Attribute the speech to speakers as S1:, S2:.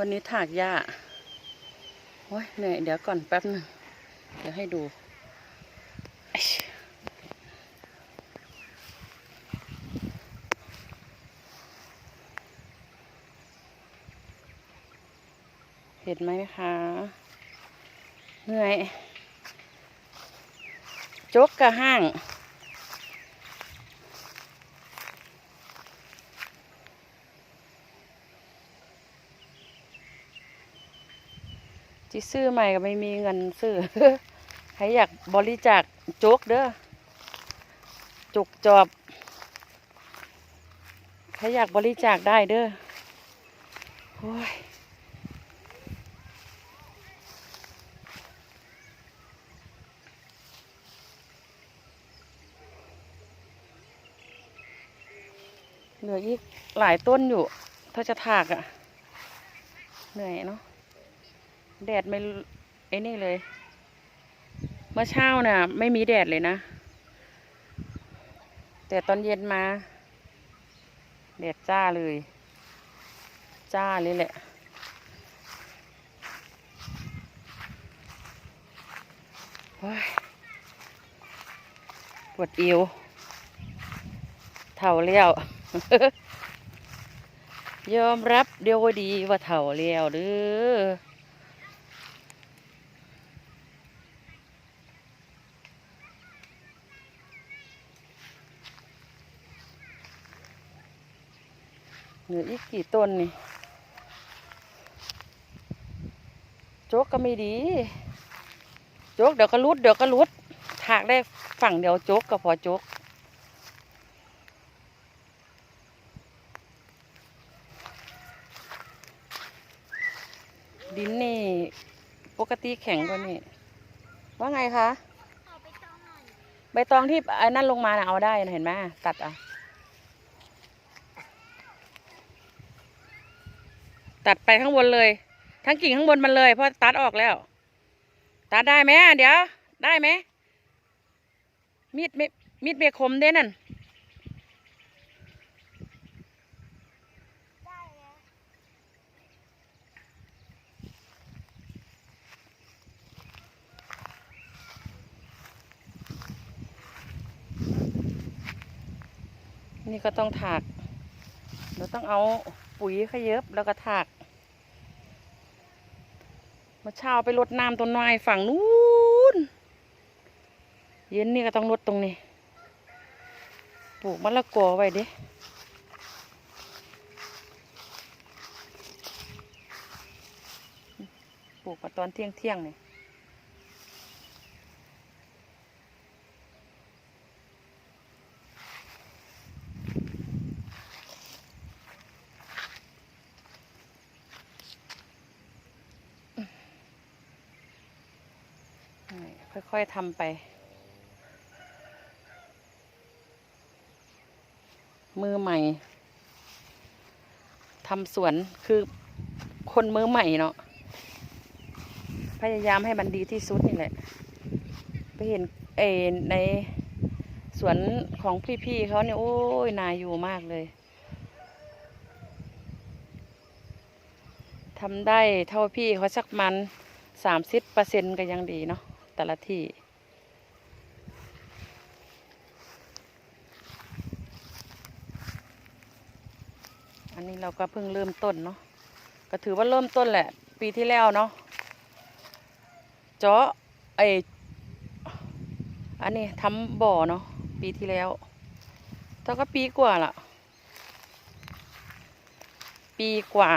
S1: วันนี้ถากหญ้าโอ้ยเหนื่อยเดี๋ยวก่อนแป๊บหนึงเดี๋ยวให้ดู เห็นไหมคะ เหนื่อย จกกระห้าง จิซื้อใหม่ก็ไม่มีเงินซื้อใครอยากบริจาคโจกเด้อจุกจอบใครอยากบริจาคได้เด้อโอ้ยเหลืออีกหลายต้นอยู่ ถ้าจะถากอะ่ะ เหนื่อยเนาะ แดดไม่ไอ้นี่เลย เมื่อเช้าน่ะ ไม่มีแดดเลยนะ แต่ตอนเย็นมา แดดจ้าเลย จ้าเลยแหละ ปวดเอวเท่าแล้วยอมรับเดียวดีว่าเท่าแล้วเด้อ เหลืออีกกี่ต้นนี่ โจกก็ไม่ดี โจกเดี๋ยวก็รุดเดี๋ยวก็รุดถากได้ฝั่งเดียวโจกก็พอโจกดินนี่ปกติแข็งกว่านี่ว่าไงคะ
S2: เอาไปจองหน่อย
S1: ใบตองที่ไอ้นั่นลงมาน่ะเอาได้นะเห็นไหมตัดอะ ตัดไปข้างบนเลย ทั้งกิ่งข้างบนมันเลย เพราะตัดออกแล้ว ตัดได้ไหมเดี๋ยว ได้ไหมมีดไม่มีดเมคมเด้นั่นนี่ก็ต้องถาก เราต้องเอาปุ๋ยขยเยบแล้วก็ถาก มาเช้าไปรดน้ำต้นไม้ฝั่งนู้น เย็นนี่ก็ต้องรดตรงนี้ ปลูกมะละกอไว้ดิปลูกมาตอนเที่ยงเที่ยงนี่ นี่ค่ อยๆทำไป มือใหม่ทำสวนคือคนมือใหม่เนาะพยายามให้มันดีที่สุดนี่แหละ ไปเห็นเอในสวนของพี่ๆเขาเนี่ยโอ้ยนาอยู่มากเลยทำได้เท่าพี่เขาสักมันสามสิบเปอร์เซ็นก็ยังดีเนาะ แต่ละที่ อันนี้เราก็เพิ่งเริ่มต้นเนาะก็ถือว่าเริ่มต้นแหละ ปีที่แล้วเนาะเจาะไออันนี้ทำบ่อเนาะปีที่แล้วแต่ก็ปีกว่าละปีกว่า